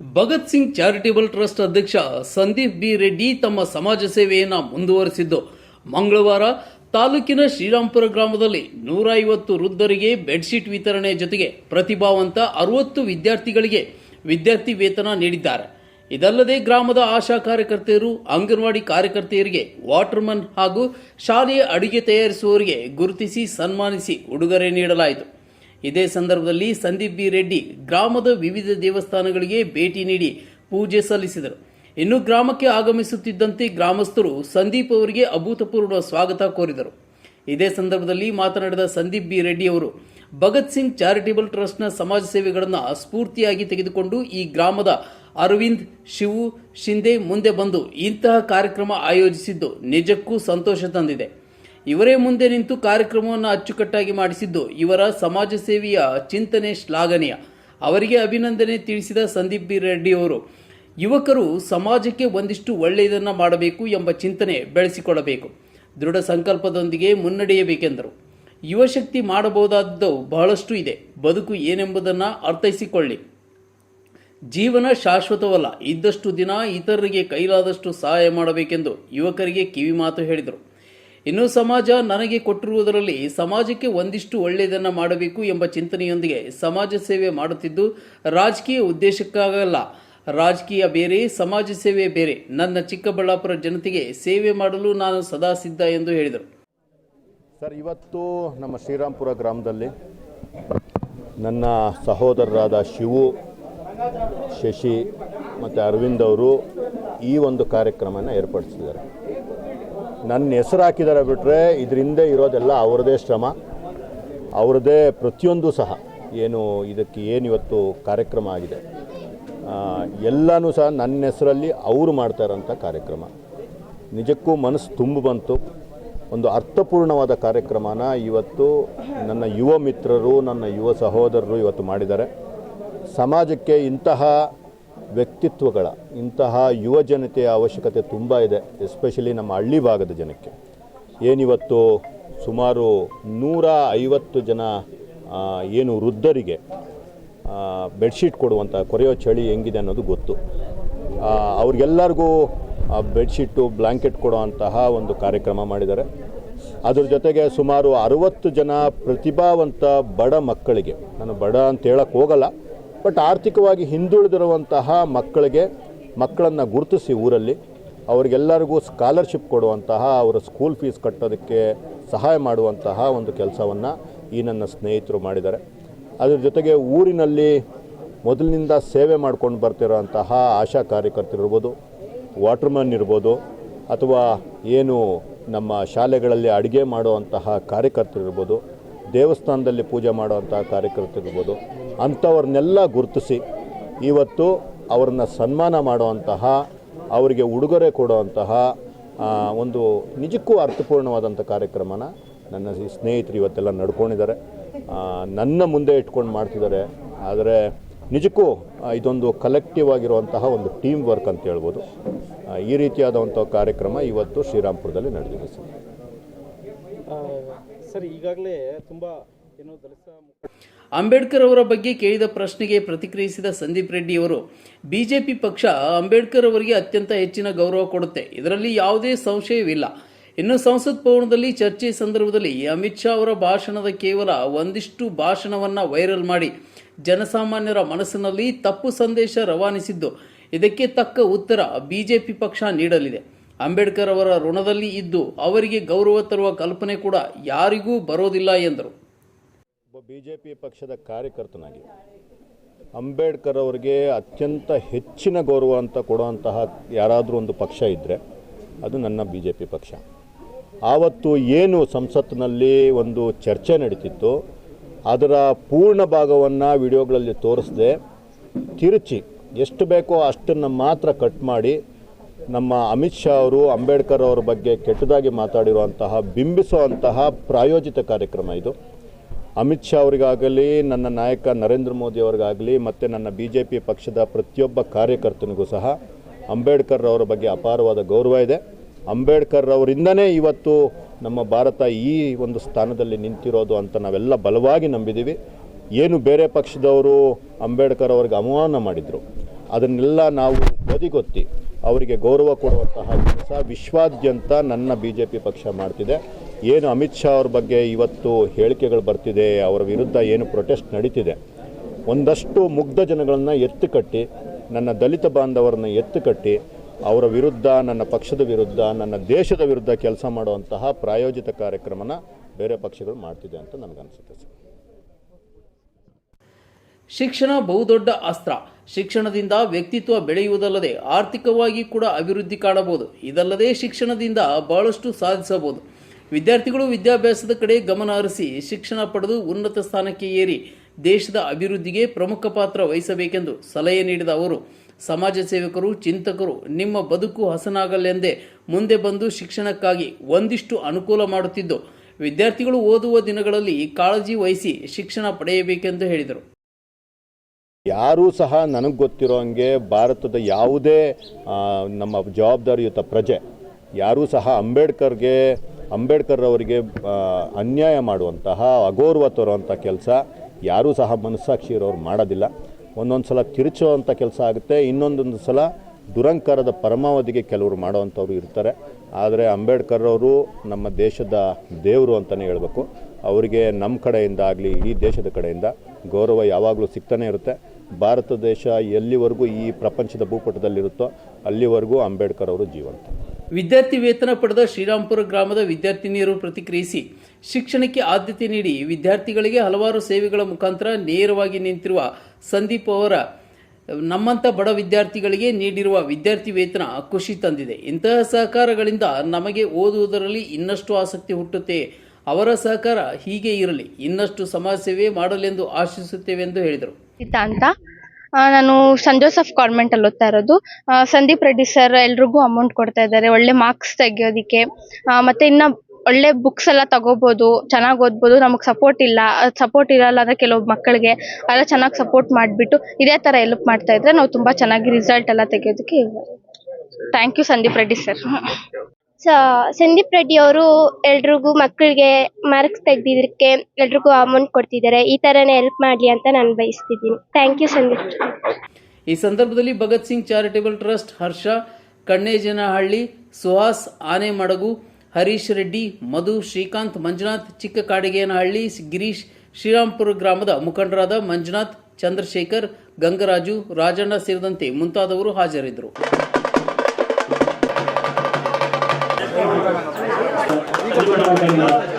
Bhagat Singh charitable trust ಅಧ್ಯಕ್ಷ Sandeep B Reddy ತಮ್ಮ ಸಮಾಜ ಸೇವೆಯನ್ನು ಮುಂದುವರೆಸಿದ್ದು. ಮಂಗಳವಾರ ತಾಲೂಕಿನ ಶ್ರೀರಾಂಪುರ ಗ್ರಾಮದಲ್ಲಿ ನೂರ ಐವತ್ತು ವೃದ್ಧರಿಗೆ ಬೆಡ್ಶೀಟ್ ವಿತರಣೆ ಜೊತೆಗೆ ಪ್ರತಿಭಾವಂತ ಅರವತ್ತು ವಿದ್ಯಾರ್ಥಿಗಳಿಗೆ ವಿದ್ಯಾರ್ಥಿ ವೇತನ ನೀಡಿದ್ದಾರೆ. ಇದಲ್ಲದೆ ಗ್ರಾಮದ ಆಶಾ ಕಾರ್ಯಕರ್ತೆಯರು, ಅಂಗನವಾಡಿ ಕಾರ್ಯಕರ್ತೆಯರಿಗೆ ವಾಟರ್ಮನ್ ಹಾಗೂ ಶಾಲೆಯ ಅಡುಗೆ ತಯಾರಿಸುವವರಿಗೆ ಗುರುತಿಸಿ ಸನ್ಮಾನಿಸಿ ಉಡುಗೊರೆ ನೀಡಲಾಯಿತು. ಇದೇ ಸಂದರ್ಭದಲ್ಲಿ ಸಂದೀಪ್ ಬಿ ರೆಡ್ಡಿ ಗ್ರಾಮದ ವಿವಿಧ ದೇವಸ್ಥಾನಗಳಿಗೆ ಭೇಟಿ ನೀಡಿ ಪೂಜೆ ಸಲ್ಲಿಸಿದರು. ಇನ್ನು ಗ್ರಾಮಕ್ಕೆ ಆಗಮಿಸುತ್ತಿದ್ದಂತೆ ಗ್ರಾಮಸ್ಥರು ಸಂದೀಪ್ ಅವರಿಗೆ ಅಭೂತಪೂರ್ವ ಸ್ವಾಗತ ಕೋರಿದರು. ಇದೇ ಸಂದರ್ಭದಲ್ಲಿ ಮಾತನಾಡಿದ ಸಂದೀಪ್ ಬಿ ರೆಡ್ಡಿ ಅವರು, ಭಗತ್ ಸಿಂಗ್ ಚಾರಿಟೇಬಲ್ ಟ್ರಸ್ಟ್ನ ಸಮಾಜ ಸೇವೆಗಳನ್ನು ಸ್ಫೂರ್ತಿಯಾಗಿ ತೆಗೆದುಕೊಂಡು ಈ ಗ್ರಾಮದ ಅರವಿಂದ್, ಶಿವು ಶಿಂದೆ ಮುಂದೆ ಬಂದು ಇಂತಹ ಕಾರ್ಯಕ್ರಮ ಆಯೋಜಿಸಿದ್ದು ನಿಜಕ್ಕೂ ಸಂತೋಷ ತಂದಿದೆ. ಇವರೇ ಮುಂದೆ ನಿಂತು ಕಾರ್ಯಕ್ರಮವನ್ನು ಅಚ್ಚುಕಟ್ಟಾಗಿ ಮಾಡಿಸಿದ್ದು ಇವರ ಸಮಾಜ ಸೇವೆಯ ಚಿಂತನೆ ಶ್ಲಾಘನೀಯ. ಅವರಿಗೆ ಅಭಿನಂದನೆ ತಿಳಿಸಿದ ಸಂದೀಪ್ ಬಿ ರೆಡ್ಡಿ ಅವರು, ಯುವಕರು ಸಮಾಜಕ್ಕೆ ಒಂದಿಷ್ಟು ಒಳ್ಳೆಯದನ್ನು ಮಾಡಬೇಕು ಎಂಬ ಚಿಂತನೆ ಬೆಳೆಸಿಕೊಳ್ಳಬೇಕು. ದೃಢ ಸಂಕಲ್ಪದೊಂದಿಗೆ ಮುನ್ನಡೆಯಬೇಕೆಂದರು. ಯುವಶಕ್ತಿ ಮಾಡಬಹುದಾದದ್ದು ಬಹಳಷ್ಟು ಇದೆ. ಬದುಕು ಏನೆಂಬುದನ್ನು ಅರ್ಥೈಸಿಕೊಳ್ಳಿ. ಜೀವನ ಶಾಶ್ವತವಲ್ಲ. ಇದ್ದಷ್ಟು ದಿನ ಇತರರಿಗೆ ಕೈಲಾದಷ್ಟು ಸಹಾಯ ಮಾಡಬೇಕೆಂದು ಯುವಕರಿಗೆ ಕಿವಿ ಮಾತು ಹೇಳಿದರು. ಇನ್ನು ಸಮಾಜ ನನಗೆ ಕೊಟ್ಟಿರುವುದರಲ್ಲಿ ಸಮಾಜಕ್ಕೆ ಒಂದಿಷ್ಟು ಒಳ್ಳೆಯದನ್ನು ಮಾಡಬೇಕು ಎಂಬ ಚಿಂತನೆಯೊಂದಿಗೆ ಸಮಾಜ ಸೇವೆ ಮಾಡುತ್ತಿದ್ದು ರಾಜಕೀಯ ಉದ್ದೇಶಕ್ಕಾಗಲ್ಲ. ರಾಜಕೀಯ ಬೇರೆ, ಸಮಾಜ ಸೇವೆ ಬೇರೆ. ನನ್ನ ಚಿಕ್ಕಬಳ್ಳಾಪುರ ಜನತೆಗೆ ಸೇವೆ ಮಾಡಲು ನಾನು ಸದಾ ಸಿದ್ಧ ಎಂದು ಹೇಳಿದರು. ಸರ್, ಇವತ್ತು ನಮ್ಮ ಶ್ರೀರಾಮ್ಪುರ ಗ್ರಾಮದಲ್ಲಿ ನನ್ನ ಸಹೋದರರಾದ ಶಿವು, ಶಶಿ ಮತ್ತು ಅರವಿಂದ್ ಅವರು ಈ ಒಂದು ಕಾರ್ಯಕ್ರಮನ ಏರ್ಪಡಿಸಿದ್ದಾರೆ. ನನ್ನ ಹೆಸರು ಹಾಕಿದ್ದಾರೆ ಬಿಟ್ಟರೆ ಇದರಿಂದ ಇರೋದೆಲ್ಲ ಅವ್ರದ್ದೇ ಶ್ರಮ ಅವ್ರದ್ದೇ ಪ್ರತಿಯೊಂದು ಸಹ. ಏನು ಇದಕ್ಕೆ ಏನು ಇವತ್ತು ಕಾರ್ಯಕ್ರಮ ಆಗಿದೆ? ಎಲ್ಲನೂ ಸಹ ನನ್ನ ಹೆಸರಲ್ಲಿ ಅವರು ಮಾಡ್ತಾ ಇರೋಂಥ ಕಾರ್ಯಕ್ರಮ. ನಿಜಕ್ಕೂ ಮನಸ್ಸು ತುಂಬ ಬಂತು. ಒಂದು ಅರ್ಥಪೂರ್ಣವಾದ ಕಾರ್ಯಕ್ರಮನ ಇವತ್ತು ನನ್ನ ಯುವ ಮಿತ್ರರು, ನನ್ನ ಯುವ ಸಹೋದರರು ಇವತ್ತು ಮಾಡಿದ್ದಾರೆ. ಸಮಾಜಕ್ಕೆ ಇಂತಹ ವ್ಯಕ್ತಿತ್ವಗಳ ಇಂತಹ ಯುವ ಜನತೆಯ ಅವಶ್ಯಕತೆ ತುಂಬ ಇದೆ ಎಸ್ಪೆಷಲಿ ನಮ್ಮ ಹಳ್ಳಿ ಭಾಗದ ಜನಕ್ಕೆ. ಏನಿವತ್ತು ಸುಮಾರು ನೂರ ಐವತ್ತು ಜನ ಏನು ವೃದ್ಧರಿಗೆ ಬೆಡ್ಶೀಟ್ ಕೊಡುವಂಥ ಕೊರೆಯೋ ಚಳಿ ಹೆಂಗಿದೆ ಅನ್ನೋದು ಗೊತ್ತು. ಅವ್ರಿಗೆಲ್ಲರಿಗೂ ಬೆಡ್ಶೀಟು ಬ್ಲ್ಯಾಂಕೆಟ್ ಕೊಡುವಂತಹ ಒಂದು ಕಾರ್ಯಕ್ರಮ ಮಾಡಿದ್ದಾರೆ. ಅದ್ರ ಜೊತೆಗೆ ಸುಮಾರು ಅರುವತ್ತು ಜನ ಪ್ರತಿಭಾವಂತ ಬಡ ಮಕ್ಕಳಿಗೆ, ನಾನು ಬಡ ಅಂತ ಹೇಳಕ್ಕೆ ಹೋಗಲ್ಲ ಬಟ್ ಆರ್ಥಿಕವಾಗಿ ಹಿಂದುಳಿದಿರುವಂತಹ ಮಕ್ಕಳಿಗೆ, ಮಕ್ಕಳನ್ನು ಗುರುತಿಸಿ ಊರಲ್ಲಿ, ಅವರಿಗೆಲ್ಲರಿಗೂ ಸ್ಕಾಲರ್ಶಿಪ್ ಕೊಡುವಂತಹ ಅವರ ಸ್ಕೂಲ್ ಫೀಸ್ ಕಟ್ಟೋದಕ್ಕೆ ಸಹಾಯ ಮಾಡುವಂತಹ ಒಂದು ಕೆಲಸವನ್ನು ಈ ನನ್ನ ಸ್ನೇಹಿತರು ಮಾಡಿದ್ದಾರೆ. ಅದ್ರ ಜೊತೆಗೆ ಊರಿನಲ್ಲಿ ಮೊದಲಿನಿಂದ ಸೇವೆ ಮಾಡ್ಕೊಂಡು ಬರ್ತಿರೋಂತಹ ಆಶಾ ಕಾರ್ಯಕರ್ತರಿರ್ಬೋದು ವಾಟರ್ಮನ್ ಇರ್ಬೋದು, ಅಥವಾ ಏನು ನಮ್ಮ ಶಾಲೆಗಳಲ್ಲಿ ಅಡುಗೆ ಮಾಡುವಂತಹ ಕಾರ್ಯಕರ್ತರಿರ್ಬೋದು ದೇವಸ್ಥಾನದಲ್ಲಿ ಪೂಜೆ ಮಾಡುವಂತಹ ಕಾರ್ಯಕರ್ತರಿರ್ಬೋದು ಅಂಥವ್ರನ್ನೆಲ್ಲ ಗುರುತಿಸಿ ಇವತ್ತು ಅವರನ್ನು ಸನ್ಮಾನ ಮಾಡುವಂತಹ, ಅವರಿಗೆ ಉಡುಗೊರೆ ಕೊಡುವಂತಹ ಒಂದು ನಿಜಕ್ಕೂ ಅರ್ಥಪೂರ್ಣವಾದಂಥ ಕಾರ್ಯಕ್ರಮನ ನನ್ನ ಸ್ನೇಹಿತರು ಇವತ್ತೆಲ್ಲ ನಡ್ಕೊಂಡಿದ್ದಾರೆ. ನನ್ನ ಮುಂದೆ ಇಟ್ಕೊಂಡು ಮಾಡ್ತಿದ್ದಾರೆ. ಆದರೆ ನಿಜಕ್ಕೂ ಇದೊಂದು ಕಲೆಕ್ಟಿವ್ ಆಗಿರುವಂತಹ ಒಂದು ಟೀಮ್ ವರ್ಕ್ ಅಂತ ಹೇಳ್ಬೋದು. ಈ ರೀತಿಯಾದಂಥ ಕಾರ್ಯಕ್ರಮ ಇವತ್ತು ಶ್ರೀರಾಮ್ಪುರದಲ್ಲಿ ನಡೆದಿದೆ ಸರ್. ಸರ್, ಈಗಾಗಲೇ ತುಂಬ ಏನೋ ಅಂಬೇಡ್ಕರ್ ಅವರ ಬಗ್ಗೆ ಕೇಳಿದ ಪ್ರಶ್ನೆಗೆ ಪ್ರತಿಕ್ರಿಯಿಸಿದ ಸಂದೀಪ್ ರೆಡ್ಡಿ ಅವರು, ಬಿಜೆಪಿ ಪಕ್ಷ ಅಂಬೇಡ್ಕರ್ ಅವರಿಗೆ ಅತ್ಯಂತ ಹೆಚ್ಚಿನ ಗೌರವ ಕೊಡುತ್ತೆ. ಇದರಲ್ಲಿ ಯಾವುದೇ ಸಂಶಯವಿಲ್ಲ. ಇನ್ನು ಸಂಸತ್ ಭವನದಲ್ಲಿ ಚರ್ಚೆ ಸಂದರ್ಭದಲ್ಲಿ ಅಮಿತ್ ಶಾ ಅವರ ಭಾಷಣದ ಕೇವಲ ಒಂದಿಷ್ಟು ಭಾಷಣವನ್ನ ವೈರಲ್ ಮಾಡಿ ಜನಸಾಮಾನ್ಯರ ಮನಸ್ಸಿನಲ್ಲಿ ತಪ್ಪು ಸಂದೇಶ ರವಾನಿಸಿದ್ದು, ಇದಕ್ಕೆ ತಕ್ಕ ಉತ್ತರ ಬಿಜೆಪಿ ಪಕ್ಷ ನೀಡಲಿದೆ. ಅಂಬೇಡ್ಕರ್ ಅವರ ಋಣದಲ್ಲಿ ಇದ್ದು ಅವರಿಗೆ ಗೌರವ ತರುವ ಕಲ್ಪನೆ ಕೂಡ ಯಾರಿಗೂ ಬರೋದಿಲ್ಲ, ಎಂದರು. ಒಬ್ಬ ಬಿ ಜೆ ಪಿ ಪಕ್ಷದ ಕಾರ್ಯಕರ್ತನಾಗಿ ಅಂಬೇಡ್ಕರ್ ಅವರಿಗೆ ಅತ್ಯಂತ ಹೆಚ್ಚಿನ ಗೌರವ ಅಂತ ಕೊಡುವಂತಹ ಯಾರಾದರೂ ಒಂದು ಪಕ್ಷ ಇದ್ದರೆ ಅದು ನನ್ನ ಬಿ ಜೆ ಪಿ ಪಕ್ಷ. ಆವತ್ತು ಏನು ಸಂಸತ್ತಿನಲ್ಲಿ ಒಂದು ಚರ್ಚೆ ನಡೀತಿತ್ತು, ಅದರ ಪೂರ್ಣ ಭಾಗವನ್ನು ವಿಡಿಯೋಗಳಲ್ಲಿ ತೋರಿಸದೆ, ತಿರುಚಿ ಎಷ್ಟು ಬೇಕೋ ಅಷ್ಟನ್ನು ಮಾತ್ರ ಕಟ್ ಮಾಡಿ ನಮ್ಮ ಅಮಿತ್ ಶಾ ಅವರು, ಅಂಬೇಡ್ಕರ್ ಅವರ ಬಗ್ಗೆ ಕೆಟ್ಟದಾಗಿ ಮಾತಾಡಿರುವಂತಹ, ಬಿಂಬಿಸುವಂತಹ ಪ್ರಾಯೋಜಿತ ಕಾರ್ಯಕ್ರಮ ಇದು. ಅಮಿತ್ ಶಾ ಅವರಿಗಾಗಲಿ, ನನ್ನ ನಾಯಕ ನರೇಂದ್ರ ಮೋದಿ ಅವರಿಗಾಗಲಿ, ಮತ್ತು ನನ್ನ ಬಿ ಜೆ ಪಿ ಪಕ್ಷದ ಪ್ರತಿಯೊಬ್ಬ ಕಾರ್ಯಕರ್ತನಿಗೂ ಸಹ ಅಂಬೇಡ್ಕರ್ ಅವರ ಬಗ್ಗೆ ಅಪಾರವಾದ ಗೌರವ ಇದೆ. ಅಂಬೇಡ್ಕರ್ ಅವರಿಂದನೇ ಇವತ್ತು ನಮ್ಮ ಭಾರತ ಈ ಒಂದು ಸ್ಥಾನದಲ್ಲಿ ನಿಂತಿರೋದು ಅಂತ ನಾವೆಲ್ಲ ಬಲವಾಗಿ ನಂಬಿದ್ದೀವಿ ಏನು ಬೇರೆ ಪಕ್ಷದವರು ಅಂಬೇಡ್ಕರ್ ಅವ್ರಿಗೆ ಅವಮಾನ ಮಾಡಿದರು. ಅದನ್ನೆಲ್ಲ ನಾವು ಬದಿಗೊತ್ತಿ, ಅವರಿಗೆ ಗೌರವ ಕೊಡುವಂತಹ ಕೆಲಸ ವಿಶ್ವಾದ್ಯಂತ ನನ್ನ ಬಿ ಪಕ್ಷ ಮಾಡ್ತಿದೆ. ಏನು ಅಮಿತ್ ಶಾ ಅವ್ರ ಬಗ್ಗೆ ಇವತ್ತು ಹೇಳಿಕೆಗಳು ಬರ್ತಿದೆ, ಅವರ ವಿರುದ್ಧ ಏನು ಪ್ರೊಟೆಸ್ಟ್ ನಡೀತಿದೆ. ಒಂದಷ್ಟು ಮುಗ್ಧ ಜನಗಳನ್ನು ಎತ್ತು ಕಟ್ಟಿ ನನ್ನ ದಲಿತ ಬಾಂಧವರನ್ನ ಎತ್ತು ಕಟ್ಟಿ ಅವರ ವಿರುದ್ಧ, ನನ್ನ ಪಕ್ಷದ ವಿರುದ್ಧ, ನನ್ನ ದೇಶದ ವಿರುದ್ಧ ಕೆಲಸ ಮಾಡುವಂತಹ ಪ್ರಾಯೋಜಿತ ಕಾರ್ಯಕ್ರಮನ ಬೇರೆ ಪಕ್ಷಗಳು ಮಾಡ್ತಿದೆ ಅಂತ ನನಗನ್ಸುತ್ತೆ ಸರ್. ಶಿಕ್ಷಣ ಬಹುದೊಡ್ಡ ಅಸ್ತ್ರ. ಶಿಕ್ಷಣದಿಂದ ವ್ಯಕ್ತಿತ್ವ ಬೆಳೆಯುವುದಲ್ಲದೆ ಆರ್ಥಿಕವಾಗಿ ಕೂಡ ಅಭಿವೃದ್ಧಿ ಕಾಣಬಹುದು. ಇದಲ್ಲದೆ ಶಿಕ್ಷಣದಿಂದ ಬಹಳಷ್ಟು ಸಾಧಿಸಬಹುದು. ವಿದ್ಯಾರ್ಥಿಗಳು ವಿದ್ಯಾಭ್ಯಾಸದ ಕಡೆ ಗಮನ ಹರಿಸಿ ಶಿಕ್ಷಣ ಪಡೆದು ಉನ್ನತ ಸ್ಥಾನಕ್ಕೆ ಏರಿ ದೇಶದ ಅಭಿವೃದ್ಧಿಗೆ ಪ್ರಮುಖ ಪಾತ್ರ ವಹಿಸಬೇಕೆಂದು ಸಲಹೆ ನೀಡಿದ ಅವರು, ಸಮಾಜ ಸೇವಕರು, ಚಿಂತಕರು, ನಿಮ್ಮ ಬದುಕು ಹಸನಾಗಲೆಂದೇ ಮುಂದೆ ಬಂದು ಶಿಕ್ಷಣಕ್ಕಾಗಿ ಒಂದಿಷ್ಟು ಅನುಕೂಲ ಮಾಡುತ್ತಿದ್ದು, ವಿದ್ಯಾರ್ಥಿಗಳು ಓದುವ ದಿನಗಳಲ್ಲಿ ಕಾಳಜಿ ವಹಿಸಿ ಶಿಕ್ಷಣ ಪಡೆಯಬೇಕೆಂದು ಹೇಳಿದರು. ಯಾರೂ ಸಹ ನನಗೆ ಗೊತ್ತಿರೋ ಹಂಗೆ ಭಾರತದ ಯಾವುದೇ ನಮ್ಮ ಜವಾಬ್ದಾರಿಯುತ ಪ್ರಜೆ, ಯಾರೂ ಸಹ ಅಂಬೇಡ್ಕರ್ಗೆ ಅಂಬೇಡ್ಕರ್ ಅವರಿಗೆ ಅನ್ಯಾಯ ಮಾಡುವಂತಹ, ಅಗೌರವ ತರುವಂಥ ಕೆಲಸ ಯಾರೂ ಸಹ ಮನಸ್ಸಾಕ್ಷಿ ಇರೋರು ಮಾಡೋದಿಲ್ಲ. ಒಂದೊಂದು ಸಲ ತಿರುಚುವಂಥ ಕೆಲಸ ಆಗುತ್ತೆ. ಇನ್ನೊಂದೊಂದು ಸಲ ದುರಂಕಾರದ ಪರಮಾವಧಿಗೆ ಕೆಲವರು ಮಾಡೋವಂಥವ್ರು ಇರ್ತಾರೆ. ಆದರೆ ಅಂಬೇಡ್ಕರ್ ಅವರು ನಮ್ಮ ದೇಶದ ದೇವರು ಅಂತಲೇ ಹೇಳಬೇಕು. ಅವರಿಗೆ ನಮ್ಮ ಕಡೆಯಿಂದ ಆಗಲಿ, ಇಡೀ ದೇಶದ ಕಡೆಯಿಂದ ಗೌರವ ಯಾವಾಗಲೂ ಸಿಗ್ತಾನೆ ಇರುತ್ತೆ. ಭಾರತ ದೇಶ ಎಲ್ಲಿವರೆಗೂ ಈ ಪ್ರಪಂಚದ ಭೂಪಟದಲ್ಲಿರುತ್ತೋ ಅಲ್ಲಿವರೆಗೂ ಅಂಬೇಡ್ಕರ್ ಅವರು ಜೀವಂತ. ವಿದ್ಯಾರ್ಥಿ ವೇತನ ಪಡೆದ ಶ್ರೀರಾಂಪುರ ಗ್ರಾಮದ ವಿದ್ಯಾರ್ಥಿನಿಯರು ಪ್ರತಿಕ್ರಿಯಿಸಿ, ಶಿಕ್ಷಣಕ್ಕೆ ಆದ್ಯತೆ ನೀಡಿ ವಿದ್ಯಾರ್ಥಿಗಳಿಗೆ ಹಲವಾರು ಸೇವೆಗಳ ಮುಖಾಂತರ ನೇರವಾಗಿ ನಿಂತಿರುವ ಸಂದೀಪ್ ಅವರ ನಮ್ಮಂಥ ಬಡ ವಿದ್ಯಾರ್ಥಿಗಳಿಗೆ ನೀಡಿರುವ ವಿದ್ಯಾರ್ಥಿ ವೇತನ ಖುಷಿ ತಂದಿದೆ. ಇಂತಹ ಸಹಕಾರಗಳಿಂದ ನಮಗೆ ಓದುವುದರಲ್ಲಿ ಇನ್ನಷ್ಟು ಆಸಕ್ತಿ ಹುಟ್ಟುತ್ತೆ. ಅವರ ಸಹಕಾರ ಹೀಗೆ ಇರಲಿ. ಇನ್ನಷ್ಟು ಸಮಾಜ ಸೇವೆ ಮಾಡಲೆಂದು ಆಶಿಸುತ್ತೇವೆ ಎಂದು ಹೇಳಿದರು ನಾನು ಸನ್ ಜೋಸಫ್ ಕಾನ್ವೆಂಟಲ್ಲಿ ಓದ್ತಾ ಇರೋದು. ಸಂದೀಪ್ ರೆಡ್ಡಿ ಸರ್ ಎಲ್ರಿಗೂ ಅಮೌಂಟ್ ಕೊಡ್ತಾ ಇದ್ದಾರೆ. ಒಳ್ಳೆ ಮಾರ್ಕ್ಸ್ ತೆಗಿಯೋದಕ್ಕೆ. ಮತ್ತೆ ಇನ್ನ ಒಳ್ಳೆ ಬುಕ್ಸ್ ಎಲ್ಲ ತಗೋಬಹುದು ಚೆನ್ನಾಗಿ ಓದ್ಬೋದು. ನಮಗೆ ಸಪೋರ್ಟ್ ಇಲ್ಲ. ಸಪೋರ್ಟ್ ಇರಲ್ಲ ಅಂದ್ರೆ ಕೆಲವು ಮಕ್ಕಳಿಗೆ ಎಲ್ಲ ಚೆನ್ನಾಗಿ ಸಪೋರ್ಟ್ ಮಾಡ್ಬಿಟ್ಟು ಇದೇ ತರ ಹೆಲ್ಪ್ ಮಾಡ್ತಾ ಇದ್ರೆ ನಾವು ತುಂಬಾ ಚೆನ್ನಾಗಿ ರಿಸಲ್ಟ್ ಎಲ್ಲ ತೆಗಿಯೋದಕ್ಕೆ thank you Sandeep Reddy sir ಸ ಸಂದೀಪ್ ರೆಡ್ಡಿ ಅವರು ಎಲ್ರಿಗೂ ಮಕ್ಕಳಿಗೆ ಮಾರ್ಕ್ಸ್ ತೆಗ್ದಿದ್ದಕ್ಕೆ ಎಲ್ರಿಗೂ ಅಮೌಂಟ್ ಕೊಡ್ತಿದ್ದಾರೆ ಈ ಥರನೇ ಹೆಲ್ಪ್ ಮಾಡಲಿ ಅಂತ ನಾನು ಬಯಸ್ತಿದ್ದೀನಿ. ಥ್ಯಾಂಕ್ ಯು ಸಂದೀಪ್ ಈ ಸಂದರ್ಭದಲ್ಲಿ ಭಗತ್ ಸಿಂಗ್ ಚಾರಿಟೇಬಲ್ ಟ್ರಸ್ಟ್ ಹರ್ಷ, ಕಣ್ಣೇಜನಹಳ್ಳಿ, ಸುಹಾಸ್ ಆನೆಮಡಗು ಹರೀಶ್ ರೆಡ್ಡಿ, ಮಧು, ಶ್ರೀಕಾಂತ್, ಮಂಜುನಾಥ್ ಚಿಕ್ಕ ಕಾಡಿಗೇನಹಳ್ಳಿ ಗಿರೀಶ್ ಶ್ರೀರಾಮ್ಪುರ ಗ್ರಾಮದ ಮುಖಂಡರಾದ ಮಂಜುನಾಥ್, ಚಂದ್ರಶೇಖರ್, ಗಂಗರಾಜು, ರಾಜಣ್ಣ ಸೇರಿದಂತೆ ಮುಂತಾದವರು ಹಾಜರಿದ್ದರು. পারবেন না